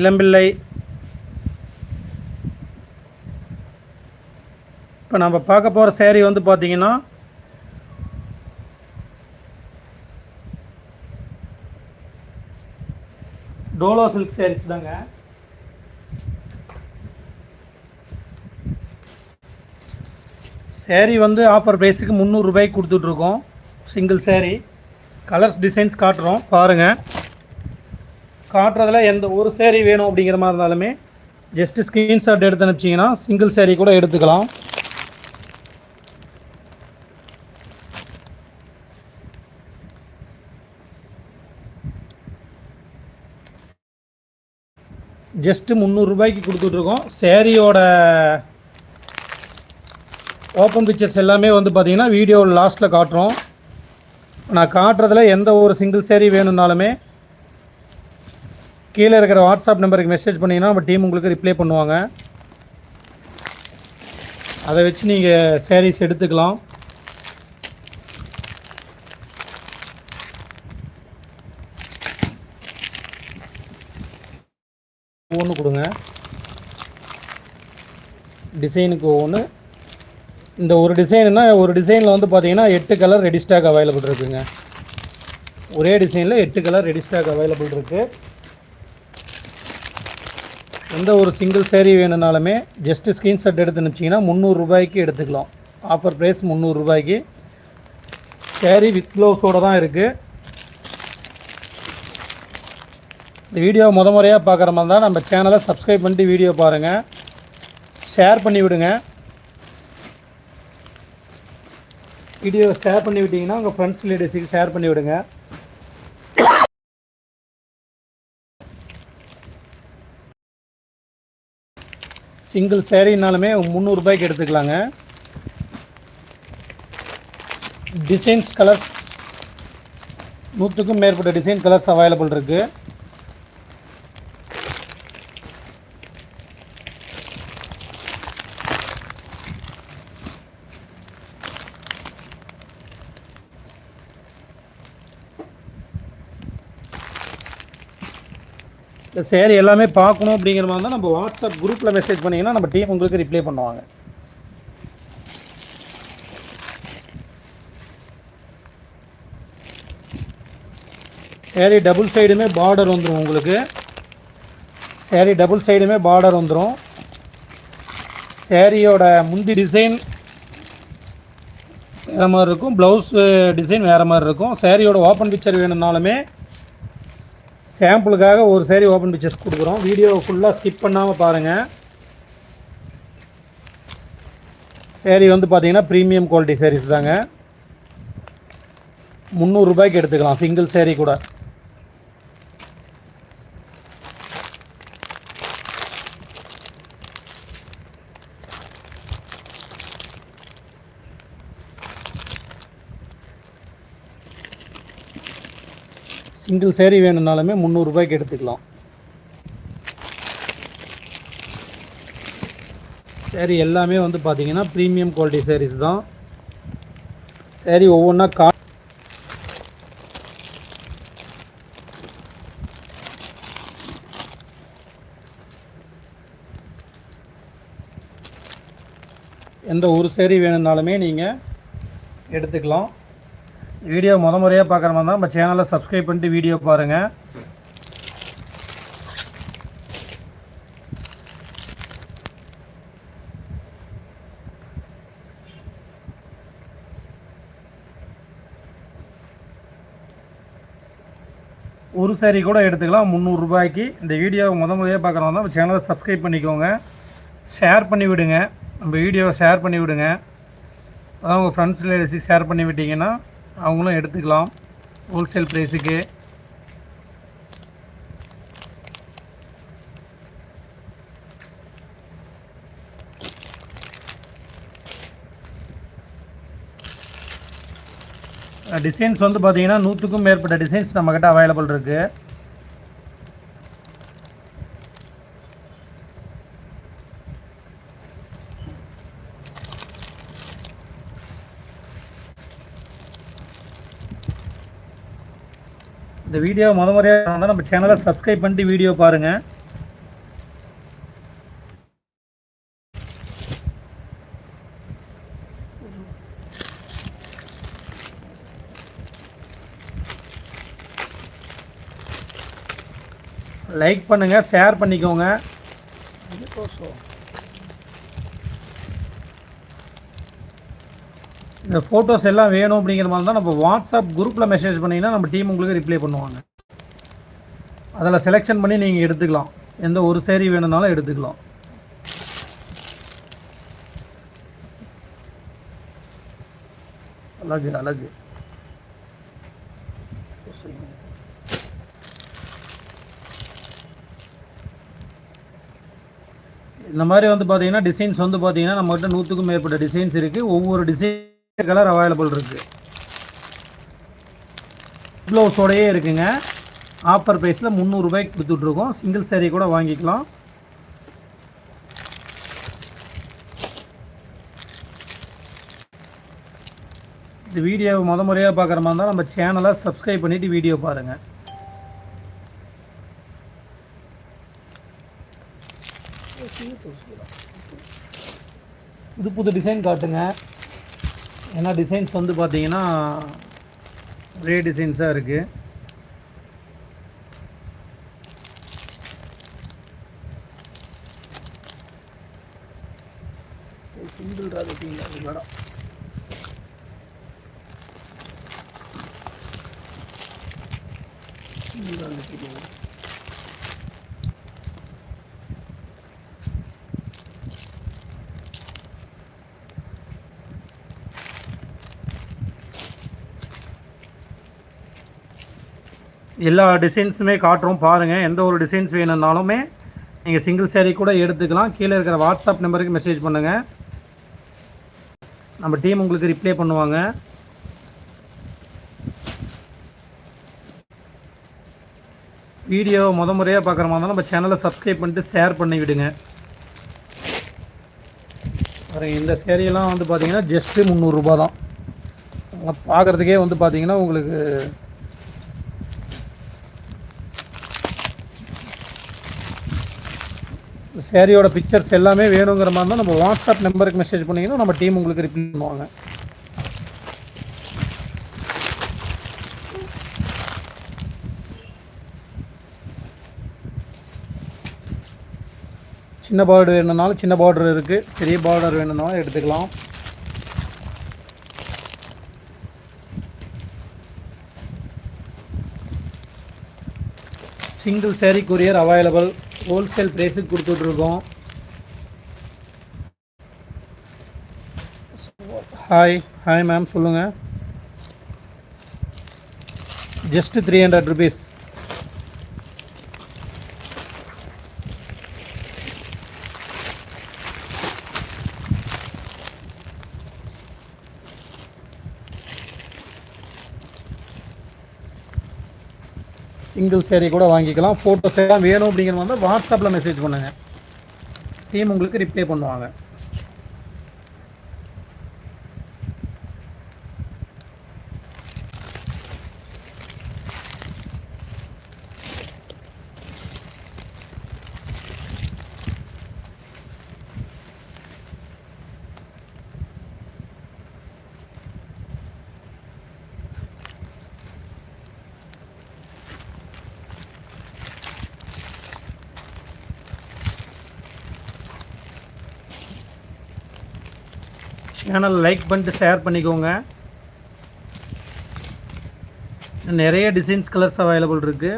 இளம்பிள்ளை. இப்போ நம்ம பார்க்க போகிற சேரீ வந்து பார்த்தீங்கன்னா டோலோ சில்க் சேரீஸ் தாங்க. சேரீ வந்து ஆஃபர் ப்ரைஸுக்கு முந்நூறுரூபாய்க்கு கொடுத்துட்ருக்கோம் சிங்கிள் சேரீ. கலர்ஸ் டிசைன்ஸ் காட்டுறோம். பாருங்கள் காட்டுறதுல எந்த ஒரு சேரீ வேணும் அப்படிங்கிற மாதிரி இருந்தாலுமே ஜஸ்ட்டு ஸ்க்ரீன்ஷாட் எடுத்து அனுப்பிச்சிங்கன்னா சிங்கிள் சேரீ கூட எடுத்துக்கலாம். ஜஸ்ட்டு முந்நூறுரூபாய்க்கு கொடுத்துட்ருக்கோம். சேரீயோட ஓப்பன் பிக்சர்ஸ் எல்லாமே வந்து பார்த்திங்கன்னா வீடியோ லாஸ்ட்டில் காட்டுறோம். நான் காட்டுறதுல எந்த ஒரு சிங்கிள் சேரீ வேணும்னாலுமே கீழே இருக்கிற வாட்ஸ்அப் நம்பருக்கு மெசேஜ் பண்ணிங்கன்னா நம்ம டீம் உங்களுக்கு ரிப்ளை பண்ணுவாங்க. அதை வச்சு நீங்கள் சேரீஸ் எடுத்துக்கலாம். ஒன்று கொடுங்க. டிசைனுக்கு ஒவ்வொன்று இந்த ஒரு டிசைனுனா ஒரு டிசைனில் வந்து பார்த்தீங்கன்னா எட்டு கலர் ரெடி ஸ்டாக் அவைலபிள் இருக்குதுங்க ஒரே டிசைனில் எட்டு கலர் ரெடி ஸ்டாக் அவைலபிள் இருக்குது எந்த ஒரு சிங்கிள் சேரீ வேணும்னாலுமே ஜஸ்ட்டு ஸ்க்ரீன்ஷாட் எடுத்து நினச்சிங்கன்னா முந்நூறுரூபாய்க்கு எடுத்துக்கலாம். ஆஃபர் ப்ரைஸ் முந்நூறுரூபாய்க்கு சேரீ வித் க்ளவுஸோடு தான் இருக்குது இந்த வீடியோ முத முறையாக பார்க்குற மாதிரி தான் நம்ம சேனலை சப்ஸ்கிரைப் பண்ணிட்டு வீடியோ பாருங்கள் ஷேர் பண்ணி விடுங்க. வீடியோ ஷேர் பண்ணி விட்டிங்கன்னா உங்கள் ஃப்ரெண்ட்ஸ் ரிலேட்டிவ்ஸுக்கு ஷேர் பண்ணி விடுங்க. சிங்கிள் சேரீனாலுமே முந்நூறுபாய்க்கு எடுத்துக்கலாங்க. டிசைன்ஸ் கலர்ஸ் நூற்றுக்கும் மேற்பட்ட டிசைன் கலர்ஸ் அவைலபிள் இருக்குது இந்த சேரீ எல்லாமே பார்க்கணும் அப்படிங்கிற மாதிரி தான் நம்ம வாட்ஸ்அப் குரூப்பில் மெசேஜ் பண்ணிங்கன்னா நம்ம டீம் உங்களுக்கு ரிப்ளை பண்ணுவாங்க. சேரீ டபுள் சைடுமே பார்டர் வந்துடும் உங்களுக்கு. சேரீ டபுள் சைடுமே பார்டர் வந்துடும் சேரீயோட முந்தி டிசைன் வேறு மாதிரி இருக்கும். ப்ளவுஸ் டிசைன் வேறு மாதிரி இருக்கும். சேரீயோட ஓப்பன் பிக்சர் வேணும்னாலுமே சாம்பிளுக்காக ஒரு சேரீ ஓப்பன் பிக்சர்ஸ் கொடுக்குறோம். வீடியோ ஃபுல்லாக ஸ்கிப் பண்ணாமல் பாருங்கள் சேரீ வந்து பார்த்தீங்கன்னா ப்ரீமியம் குவாலிட்டி சேரீஸ் தாங்க. முந்நூறுரூபாய்க்கு எடுத்துக்கலாம். சிங்கிள் சேரீ கூட. சிங்கிள் சேரீ வேணும்னாலுமே முந்நூறுரூபாய்க்கு எடுத்துக்கலாம். சேரீ எல்லாமே வந்து பார்த்தீங்கன்னா ப்ரீமியம் குவாலிட்டி சேரீஸ் தான். சேரீ ஒவ்வொன்றா கா எந்த ஒரு சேரீ வேணும்னாலுமே நீங்கள் எடுத்துக்கலாம். வீடியோ முத முறையாக பார்க்குற மாதிரி தான் நம்ம சேனலை சப்ஸ்கிரைப் பண்ணிட்டு வீடியோ பாருங்கள் ஒரு சாரி கூட எடுத்துக்கலாம் முந்நூறுரூபாய்க்கு இந்த வீடியோவை முத முறையாக பார்க்குறவங்க தான் நம்ம சேனலை சப்ஸ்கிரைப் பண்ணிக்கோங்க. ஷேர் பண்ணி விடுங்க. நம்ம வீடியோவை ஷேர் பண்ணி விடுங்க. அதான் உங்கள் ஃப்ரெண்ட்ஸ் ரிலேட்டிவ்ஸுக்கு ஷேர் பண்ணி விட்டிங்கன்னா அவங்களும் எடுத்துக்கலாம். ஹோல்சேல் ப்ரைஸுக்கு டிசைன்ஸ் வந்து பார்த்தீங்கன்னா நூற்றுக்கும் மேற்பட்ட டிசைன்ஸ் நம்மக்கிட்ட அவைலபிள் இருக்குது இந்த வீடியோ முத முறையாக வந்தால் நம்ம சேனலை சப்ஸ்கிரைப் பண்ணிட்டு வீடியோ பாருங்கள் லைக் பண்ணுங்கள் ஷேர் பண்ணிக்கோங்க. இந்த ஃபோட்டோஸ் எல்லாம் வேணும் அப்படிங்கிற மாதிரி தான் நம்ம வாட்ஸ்அப் குரூப்பில் மெசேஜ் பண்ணிங்கன்னா நம்ம டீம் உங்களுக்கு ரிப்ளை பண்ணுவாங்க. அதில் செலெக்ஷன் பண்ணி நீங்கள் எடுத்துக்கலாம். எந்த ஒரு சேரீ வேணும்னாலும் எடுத்துக்கலாம். அழகு அழகு. இந்த மாதிரி வந்து பார்த்தீங்கன்னா டிசைன்ஸ் வந்து பார்த்தீங்கன்னா நம்மகிட்ட நூற்றுக்கும் மேற்பட்ட டிசைன்ஸ் இருக்குது ஒவ்வொரு டிசைன் கலர் அவைலபிள் இருக்குது ப்ளவுஸோடையே இருக்குங்க. ஆஃபர் ப்ரைஸில் முந்நூறுரூபாய்க்கு கொடுத்துட்ருக்கோம். சிங்கிள் சேரீ கூட வாங்கிக்கலாம். இந்த வீடியோவை முத முறையாக பார்க்குற மாதிரி இருந்தால் நம்ம சேனலை சப்ஸ்கிரைப் பண்ணிவிட்டு வீடியோ பாருங்கள் புது புது டிசைன் காட்டுங்க. ஏன்னா டிசைன்ஸ் வந்து பார்த்தீங்கன்னா ஒரே டிசைன்ஸாக இருக்குது சிங்கிள் ராகத்திங்களா மேடம் சிங்கிள் ராகத்திங்களா எல்லா டிசைன்ஸுமே காட்டுறோம். பாருங்கள் எந்த ஒரு டிசைன்ஸ் வேணும்னாலுமே நீங்கள் சிங்கிள் சேரீ கூட எடுத்துக்கலாம். கீழே இருக்கிற வாட்ஸ்அப் நம்பருக்கு மெசேஜ் பண்ணுங்கள் நம்ம டீம் உங்களுக்கு ரிப்ளை பண்ணுவாங்க. வீடியோ முத முறையாக பார்க்குற மாதிரி நம்ம சேனலை சப்ஸ்கிரைப் பண்ணிட்டு ஷேர் பண்ணி விடுங்க. பாருங்கள் இந்த சேரீயெல்லாம் வந்து பார்த்தீங்கன்னா ஜஸ்ட்டு முந்நூறுரூபா தான். பார்க்குறதுக்கே வந்து பார்த்தீங்கன்னா உங்களுக்கு சேரீயோட பிக்சர்ஸ் எல்லாமே வேணுங்கிற மாதிரி தான் நம்ம வாட்ஸ்அப் நம்பருக்கு மெசேஜ் பண்ணிங்கன்னா நம்ம டீம் உங்களுக்கு ரிப்ளை பண்ணுவாங்க. சின்ன பார்டர் வேணும்னாலும் சின்ன பார்டர் இருக்குது பெரிய பார்டர் வேணும்னாலும் எடுத்துக்கலாம். Single sari courier available wholesale ப்ரைஸுக்கு கொடுத்துட்ருக்கோம். ஹாய் ஹாய் மேம் சொல்லுங்கள் just three hundred rupees single sari கூட வாங்கிக்கலாம். ஃபோட்டோஸ் எல்லாம் வேணும் அப்படிங்கிற வந்து வாட்ஸ்அப்பில் மெசேஜ் பண்ணுங்கள் டீம் உங்களுக்கு ரிப்ளை பண்ணுவாங்க. சேனல் லைக் பண்ணிட்டு ஷேர் பண்ணிக்கோங்க. நிறைய டிசைன்ஸ் கலர்ஸ் அவைலபிள் இருக்குது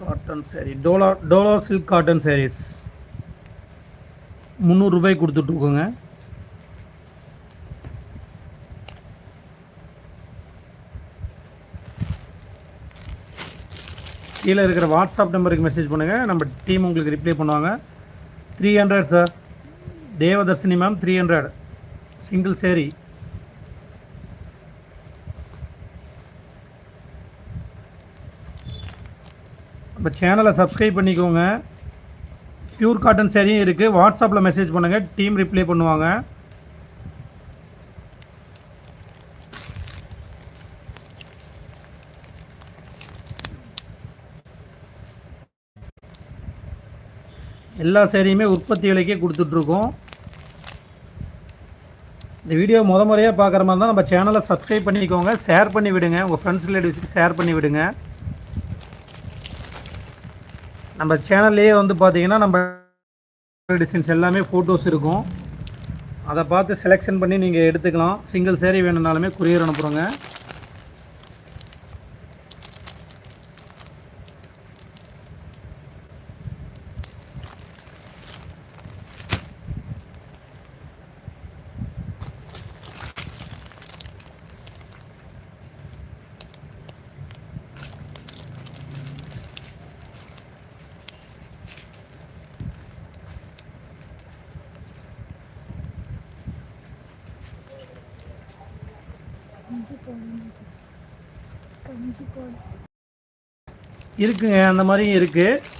cotton sari Dola Dola silk cotton saris முந்நூறுபாய் கொடுத்துட்ருக்கோங்க கீழே இருக்கிற வாட்ஸ்அப் நம்பருக்கு மெசேஜ் பண்ணுங்கள் நம்ம டீம் உங்களுக்கு ரிப்ளை பண்ணுவாங்க. Three hundred sir Devadharshini ma'am three hundred single sari நம்ம சேனலை சப்ஸ்கிரைப் பண்ணிக்கோங்க. பியூர் காட்டன் சேரீயும் இருக்குது வாட்ஸ்அப்பில் மெசேஜ் பண்ணுங்கள் டீம் ரிப்ளை பண்ணுவாங்க. எல்லா சேரையுமே உற்பத்தி விலைக்கே கொடுத்துட்ருக்கோம். இந்த வீடியோ முத முறையாக பார்க்குற மாதிரி தான் நம்ம சேனலை சப்ஸ்கிரைப் பண்ணிக்கோங்க. ஷேர் பண்ணி விடுங்க. உங்கள் ஃப்ரெண்ட்ஸ் ரிலேட்டிவ்ஸுக்கு ஷேர் பண்ணி விடுங்க. நம்ம சேனல்லையே வந்து பார்த்தீங்கன்னா நம்ம டிசைன்ஸ் எல்லாமே ஃபோட்டோஸ் இருக்கும். அதை பார்த்து செலெக்ஷன் பண்ணி நீங்கள் எடுத்துக்கலாம். சிங்கிள் சேரீ வேணும்னாலுமே குரியர் அனுப்புகிறோங்க இருக்குங்க அந்த மாதிரியும் இருக்குது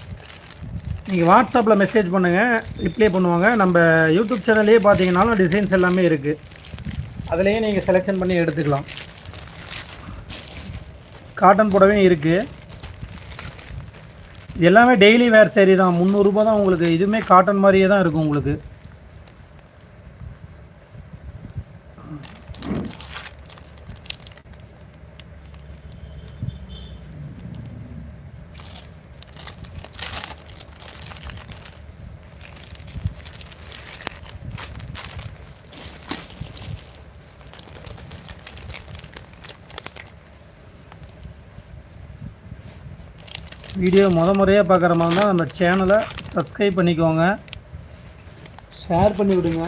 நீங்கள் வாட்ஸ்அப்பில் மெசேஜ் பண்ணுங்கள் ரிப்ளை பண்ணுவாங்க. நம்ம யூடியூப் சேனல்லையே பார்த்தீங்கன்னாலும் டிசைன்ஸ் எல்லாமே இருக்குது அதுலேயே நீங்கள் செலெக்ஷன் பண்ணி எடுத்துக்கலாம். காட்டன் புடவையும் இருக்குது எல்லாமே டெய்லி வேர் சேரீ தான். முந்நூறுரூபா தான் உங்களுக்கு. இதுவுமே காட்டன் மாதிரியே தான் இருக்கும் உங்களுக்கு. வீடியோ முத முறையாக பார்க்குற மாதிரி தான் நம்ம சேனலை சப்ஸ்கிரைப் பண்ணிக்கோங்க. ஷேர் பண்ணி விடுங்க.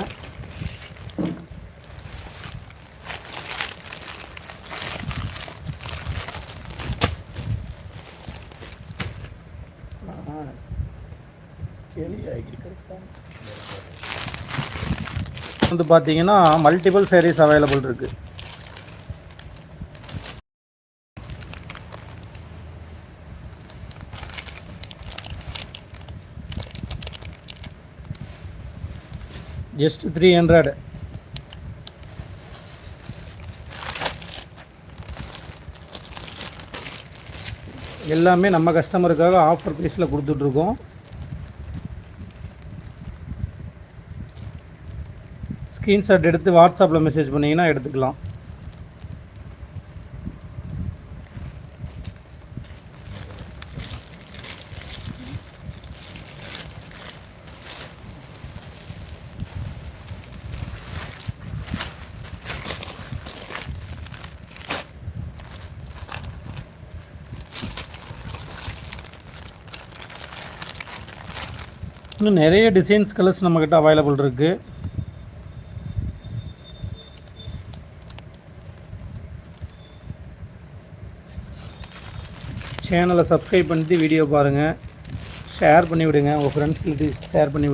வந்து பார்த்தீங்கன்னா மல்டிபிள் சேரீஸ் அவைலபிள் இருக்குது ஜஸ்ட் த்ரீ ஹண்ட்ரடு எல்லாமே நம்ம கஸ்டமருக்காக ஆஃபர் ப்ரைஸில் கொடுத்துட்ருக்கோம். ஸ்க்ரீன்ஷாட் எடுத்து வாட்ஸ்அப்பில் மெசேஜ் பண்ணிங்கன்னா எடுத்துக்கலாம். இன்னும் நிறைய டிசைன்ஸ் கலர்ஸ் நம்மக்கிட்ட அவைலபிள் இருக்குது சேனலை சப்ஸ்கிரைப் பண்ணிட்டு வீடியோ பாருங்கள் ஷேர் பண்ணிவிடுங்க. உங்கள் ஃப்ரெண்ட்ஸ்களுக்கு ஷேர் பண்ணி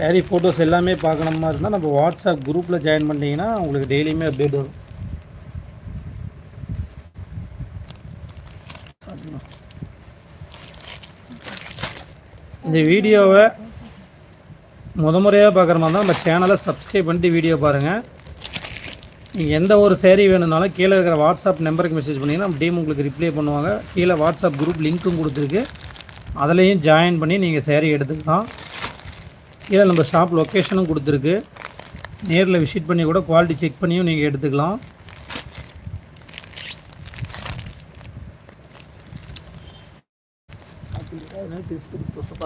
சாரீ ஃபோட்டோஸ் எல்லாமே பார்க்கணுமா இருந்தால் நம்ம வாட்ஸ்அப் குரூப்பில் ஜாயின் பண்ணிட்டீங்கன்னா உங்களுக்கு டெய்லியுமே அப்டேட் வரும். இந்த வீடியோவை முத முறையாக பார்க்குற மாதிரி தான் நம்ம சேனலை சப்ஸ்கிரைப் பண்ணிட்டு வீடியோ பாருங்கள் நீங்கள் எந்த ஒரு சேரீ வேணும்னாலும் கீழே இருக்கிற வாட்ஸ்அப் நம்பருக்கு மெசேஜ் பண்ணிங்கன்னா நம்ம டீம் உங்களுக்கு ரிப்ளை பண்ணுவாங்க. கீழே வாட்ஸ்அப் குரூப் லிங்க்கும் கொடுத்துருக்கு. அதுலேயும் ஜாயின் பண்ணி நீங்கள் சேரீ எடுத்துக்கலாம். கீழே நம்ம ஷாப் லொக்கேஷனும் கொடுத்துருக்கு. நேரில் விசிட் பண்ணி கூட குவாலிட்டி செக் பண்ணியும் நீங்கள் எடுத்துக்கலாம்.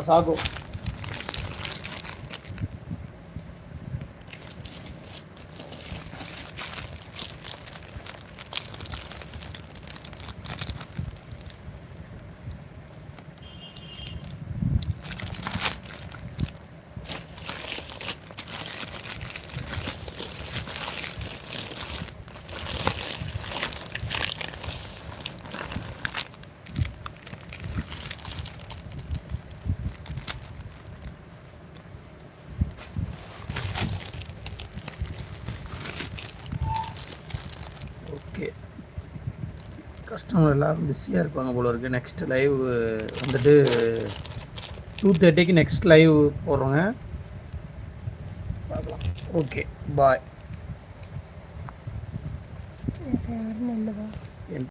சாகும் கஸ்டமர் எல்லோரும் பிஸியாக இருப்பாங்க போல இருக்குது நெக்ஸ்ட் லைவ் வந்துட்டு டூ தேர்ட்டிக்கு நெக்ஸ்ட் லைவ் போடுறோங்க. பார்க்கலாம். Okay bye